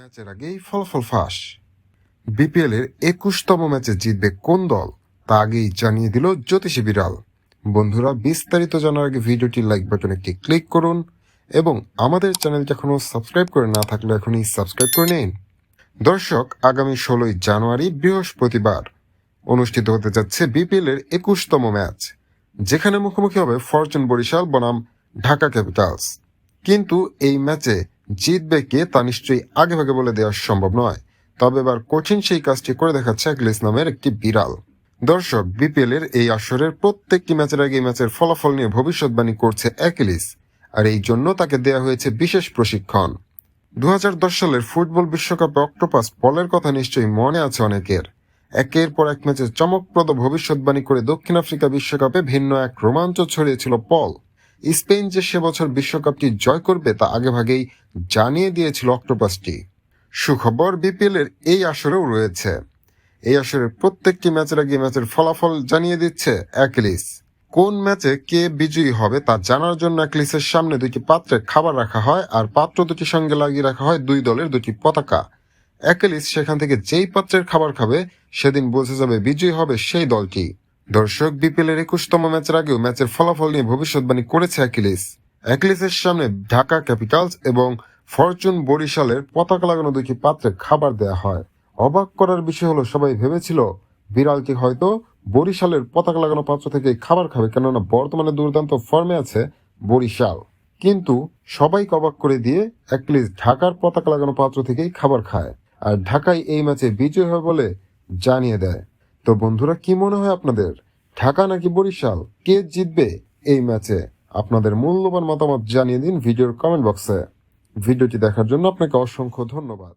ম্যাচের আগেই ফলাফল ফাঁস। বিপিএল এর একুশতম ম্যাচে জিতবে কোন দল, তা আগেই জানিয়ে দিল জ্যোতিষী বিড়াল। বন্ধুরা, বিস্তারিত জানার আগে ভিডিওটি লাইক বাটনে একটি ক্লিক করুন এবং আমাদের চ্যানেলটি এখনও সাবস্ক্রাইব করে না থাকলে এখনই সাবস্ক্রাইব করে নিন। দর্শক, আগামী ষোলোই জানুয়ারি বৃহস্পতিবার অনুষ্ঠিত হতে যাচ্ছে বিপিএল এর একুশতম ম্যাচ, যেখানে মুখোমুখি হবে ফরচুন বরিশাল বনাম ঢাকা ক্যাপিটালস। কিন্তু এই ম্যাচে জিতবে কে তা নিশ্চয়ই আগে ভাগে বলে দেওয়া সম্ভব নয়। তবে এবার কঠিন সেই কাজটি করে দেখাচ্ছে অ্যাকিলিস নামের একটি বিড়াল। দর্শক বিপিএল এর এই আসরের প্রত্যেকটি ম্যাচের আগে ম্যাচের ফলাফল নিয়ে ভবিষ্যৎবাণী করছে অ্যাকিলিস। আর এই জন্য তাকে দেয়া হয়েছে বিশেষ প্রশিক্ষণ। দু হাজার দশ সালের ফুটবল বিশ্বকাপে অক্টোপাস পলের কথা নিশ্চয়ই মনে আছে অনেকের। একের পর এক ম্যাচে চমকপ্রদ ভবিষ্যৎবাণী করে দক্ষিণ আফ্রিকা বিশ্বকাপে ভিন্ন এক রোমাঞ্চ ছড়িয়েছিল পল। স্পেন যে সে বছর বিশ্বকাপটি জয় করবে তা আগেভাগেই জানিয়ে দিয়েছিল অক্টোপাসটি। সুখবর বিপিএল এর এই আসরেও রয়েছে। এই আসরের প্রত্যেকটি ম্যাচের আগে ম্যাচের ফলাফল জানিয়ে দিচ্ছে অ্যাকিলিস। কোন ম্যাচে কে বিজয়ী হবে তা জানার জন্য অ্যাকলিসের সামনে দুটি পাত্রে খাবার রাখা হয় আর পাত্র দুটির সঙ্গে লাগিয়ে রাখা হয় দুই দলের দুটি পতাকা। অ্যাকিলিস সেখান থেকে যেই পাত্রের খাবার খাবে, সেদিন বোঝা যাবে বিজয়ী হবে সেই দলটি। দর্শক বিপিএল এর একুশতম ম্যাচের আগেও ম্যাচের ফলাফল নিয়ে ভবিষ্যৎবাণী করেছে অ্যাকিলিস। অ্যাকিলিসের সামনে ঢাকা ক্যাপিটালস এবং ফরচুন বরিশালের পতাকা লাগানো দুটি পাত্রে খাবার দেয়া হয়। অবাক করার বিষয় হলো, সবাই ভেবেছিল বিড়ালটি হয়তো বরিশালের পতাকা লাগানো পাত্র থেকে খাবার খাবে, কেননা বর্তমানে দুর্দান্ত ফর্মে আছে বরিশাল। কিন্তু সবাইকে অবাক করে দিয়ে অ্যাকিলিস ঢাকার পতাকা লাগানো পাত্র থেকেই খাবার খায়। আর ঢাকায় এই ম্যাচে বিজয় হবে বলে জানিয়ে দেয়। তো বন্ধুরা, কি মনে হয় আপনাদের? ঢাকা নাকি বরিশাল? কে জিতবে এই ম্যাচে? আপনাদের মূল্যবান মতামত জানিয়ে দিন ভিডিওর কমেন্ট বক্সে ভিডিওটি দেখার জন্য আপনাকে অসংখ্য ধন্যবাদ।